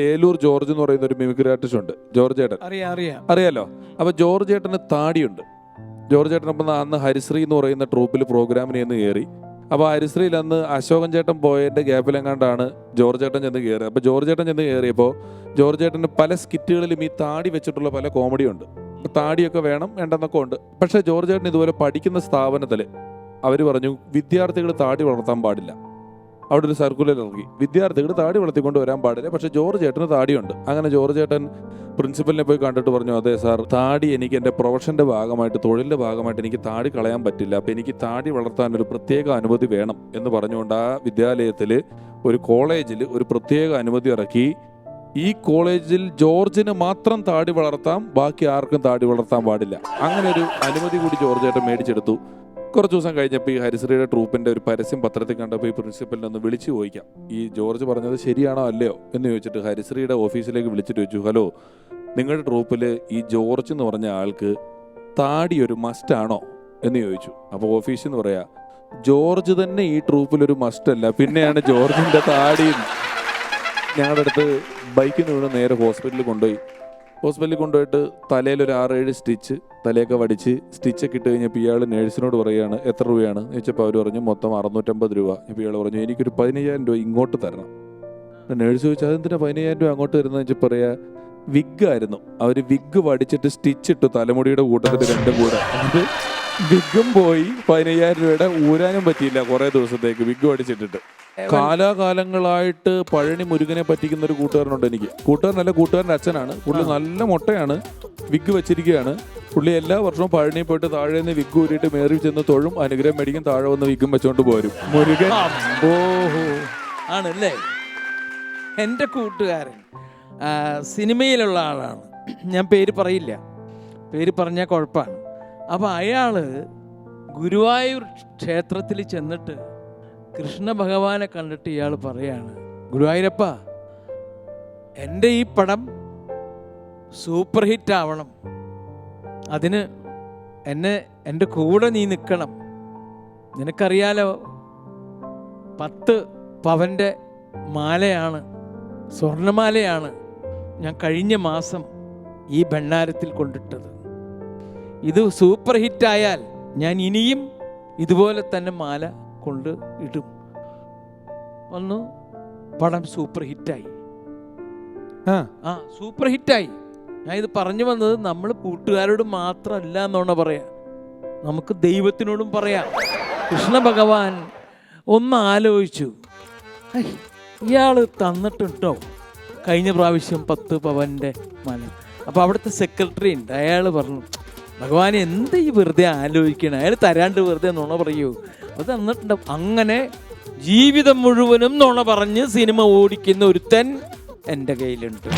Eloor George എന്ന് പറയുന്ന ഒരു മിമിക്രി ആർട്ടിസ്റ്റ് ഉണ്ട്. ജോർജ് ഏട്ടൻ. അറിയാം അറിയാം. അറിയാലോ? അപ്പൊ ജോർജ് ഏട്ടന് താടിയുണ്ട്. ജോർജ് ഏട്ടനൊപ്പം അന്ന് ഹരിശ്രീ എന്ന് പറയുന്ന ട്രൂപ്പിൽ പ്രോഗ്രാമിന് ചെന്ന് കയറി അപ്പോൾ ഹരിശ്രീയിൽ അന്ന് അശോകൻ ചേട്ടൻ പോയതിന്റെ ഗ്യാപ്പിലെങ്ങാണ്ടാണ് ജോർജ് ഏട്ടൻ ചെന്ന് കയറി അപ്പോൾ ജോർജ് ഏട്ടൻ ചെന്ന് കയറിയപ്പോൾ ജോർജ് ഏട്ടന് പല സ്കിറ്റുകളിലും ഈ താടി വെച്ചിട്ടുള്ള പല കോമഡി ഉണ്ട്. താടിയൊക്കെ വേണം വേണ്ടെന്നൊക്കെ ഉണ്ട്. പക്ഷേ ജോർജ് ഏട്ടൻ ഇതുപോലെ പഠിക്കുന്ന സ്ഥാപനത്തിൽ അവർ പറഞ്ഞു വിദ്യാർത്ഥികൾ താടി വളർത്താൻ പാടില്ല. അവിടെ ഒരു സർക്കുലർ ഇറങ്ങി വിദ്യാർത്ഥികൾ താടി വളർത്തിക്കൊണ്ട് വരാൻ പാടില്ല. പക്ഷേ ജോർജ് ഏട്ടന് താടിയുണ്ട്. അങ്ങനെ ജോർജ് ഏട്ടൻ പ്രിൻസിപ്പലിനെ പോയി കണ്ടിട്ട് പറഞ്ഞു അതെ സാർ താടി എനിക്ക് എന്റെ പ്രൊഫഷന്റെ ഭാഗമായിട്ട് തൊഴിലിന്റെ ഭാഗമായിട്ട് എനിക്ക് താടി കളയാൻ പറ്റില്ല. അപ്പം എനിക്ക് താടി വളർത്താൻ ഒരു പ്രത്യേക അനുമതി വേണം. എന്ന് പറഞ്ഞുകൊണ്ട് ആ വിദ്യാലയത്തിൽ ഒരു കോളേജിൽ ഒരു പ്രത്യേക അനുമതി ഇറക്കി. ഈ കോളേജിൽ ജോർജിന് മാത്രം താടി വളർത്താം ബാക്കി ആർക്കും താടി വളർത്താൻ പാടില്ല. അങ്ങനെ ഒരു അനുമതി കൂടി ജോർജ് ഏട്ടൻ മേടിച്ചെടുത്തു. കുറച്ച് ദിവസം കഴിഞ്ഞപ്പോൾ ഈ ഹരിശ്രീയുടെ ട്രൂപ്പിന്റെ ഒരു പരസ്യം പത്രത്തിൽ കണ്ടപ്പോൾ ഈ പ്രിൻസിപ്പലിനെ ഒന്ന് വിളിച്ചു ചോദിക്കാം. ഈ ജോർജ് പറഞ്ഞത് ശരിയാണോ അല്ലയോ എന്ന് ചോദിച്ചിട്ട് ഹരിശ്രീയുടെ ഓഫീസിലേക്ക് വിളിച്ചിട്ട് ചോദിച്ചു ഹലോ നിങ്ങളുടെ ട്രൂപ്പിൽ ഈ ജോർജ് എന്ന് പറഞ്ഞ ആൾക്ക് താടി ഒരു മസ്റ്റാണോ എന്ന് ചോദിച്ചു. അപ്പോൾ ഓഫീസിൽ നിന്ന് പറയാ ജോർജ് തന്നെ ഈ ട്രൂപ്പിൽ ഒരു മസ്റ്റ് അല്ല. പിന്നെയാണ് ജോർജിന്റെ താടിയും. ഞങ്ങളുടെ അടുത്ത് ബൈക്കിൽ നിന്ന് നേരെ ഹോസ്പിറ്റലിൽ കൊണ്ടുപോയി. ഹോസ്പിറ്റലിൽ കൊണ്ടുപോയിട്ട് തലയിൽ ഒരു ആറേഴ് സ്റ്റിച്ച് തലയൊക്കെ വടിച്ച് സ്റ്റിച്ചൊക്കെ ഇട്ട് കഴിഞ്ഞപ്പോൾ ഇയാൾ നേഴ്സിനോട് പറയുകയാണ് എത്ര രൂപയാണ്? എന്ന് ചോദിച്ചപ്പോൾ അവർ പറഞ്ഞു മൊത്തം അറുന്നൂറ്റമ്പത് രൂപ. ഇപ്പോൾ ഇയാൾ പറഞ്ഞു എനിക്കൊരു പതിനയ്യായിരം രൂപ ഇങ്ങോട്ട് തരണം. നേഴ്സ് ചോദിച്ചാൽ അതെന്തിനാ പതിനയ്യായിരം രൂപ അങ്ങോട്ട് തരുന്നത് വെച്ചാൽ പറയാ വിഗ് ആയിരുന്നു. അവർ വിഗ് വടിച്ചിട്ട് സ്റ്റിച്ച് ഇട്ടു തലമുടിയുടെ കൂട്ടത്തിൽ രണ്ടും കൂടെ. അത് വിഗും പോയി പതിനയ്യായിരം രൂപയുടെ ഊരാനും പറ്റിയില്ല കുറെ ദിവസത്തേക്ക് വിഗ് അടിച്ചിട്ടിട്ട്. കാലാകാലങ്ങളായിട്ട് പഴനി മുരുകനെ പറ്റിക്കുന്ന ഒരു കൂട്ടുകാരനുണ്ട് എനിക്ക്. കൂട്ടുകാരനല്ല കൂട്ടുകാരന്റെ അച്ഛനാണ്. പുള്ളി നല്ല മുട്ടയാണ്. വിഗ് വെച്ചിരിക്കുകയാണ്. പുള്ളി എല്ലാ വർഷവും പഴനി പോയിട്ട് താഴെ നിന്ന് വിഗ് ഊരിയിട്ട് മേറി ചെന്ന് തൊഴും. അനുഗ്രഹം മേടിക്കും. താഴെ വന്ന് വിഗും വെച്ചോണ്ട് പോരും. മുരുകൻ ഓഹോ ആണല്ലേ? എന്റെ കൂട്ടുകാരൻ ആ, സിനിമയിലുള്ള ആളാണ്. ഞാൻ പേര് പറയില്ല. പേര് പറഞ്ഞാൽ കുഴപ്പമാണ്. അപ്പോൾ അയാൾ ഗുരുവായൂർ ക്ഷേത്രത്തിൽ ചെന്നിട്ട് കൃഷ്ണ ഭഗവാനെ കണ്ടിട്ട് ഇയാൾ പറയാണ് ഗുരുവായൂരപ്പ എന്റെ ഈ പടം സൂപ്പർ ഹിറ്റ് ആവണം. അതിന് എന്നെ എന്റെ കൂടെ നീ നിൽക്കണം. നിനക്കറിയാലോ പത്ത് പവന്റെ മാലയാണ് സ്വർണമാലയാണ് ഞാൻ കഴിഞ്ഞ മാസം ഈ ഭണ്ണാരത്തിൽ കൊണ്ടിട്ടത്. ഇത് സൂപ്പർ ഹിറ്റായാൽ ഞാൻ ഇനിയും ഇതുപോലെ തന്നെ മാല കൊണ്ട് ഇടും. ഒന്ന് പടം സൂപ്പർ ഹിറ്റായി. ആ. ആ സൂപ്പർ ഹിറ്റായി. ഞാൻ ഇത് പറഞ്ഞു വന്നത് നമ്മൾ കൂട്ടുകാരോട് മാത്രമല്ല എന്നാണ് പറയാ. നമുക്ക് ദൈവത്തിനോടും പറയാം. കൃഷ്ണ ഭഗവാൻ ഒന്ന് ആലോചിച്ചു. ഇയാൾ ഇയാൾ തന്നിട്ടുണ്ടോ? കഴിഞ്ഞ പ്രാവശ്യം പത്ത് പവന്റെ മല. അപ്പോൾ അവിടുത്തെ സെക്രട്ടറി ഉണ്ട്. അയാൾ പറഞ്ഞു ഭഗവാൻ എന്താ ഈ വെറുതെ ആലോചിക്കണം? അയാൾ തരാണ്ട് വെറുതെ നുണ പറയൂ. അത് തന്നിട്ടുണ്ട്. അങ്ങനെ ജീവിതം മുഴുവനും നുണ പറഞ്ഞ് സിനിമ ഓടിക്കുന്ന ഒരുത്തൻ എന്റെ കയ്യിലുണ്ട്.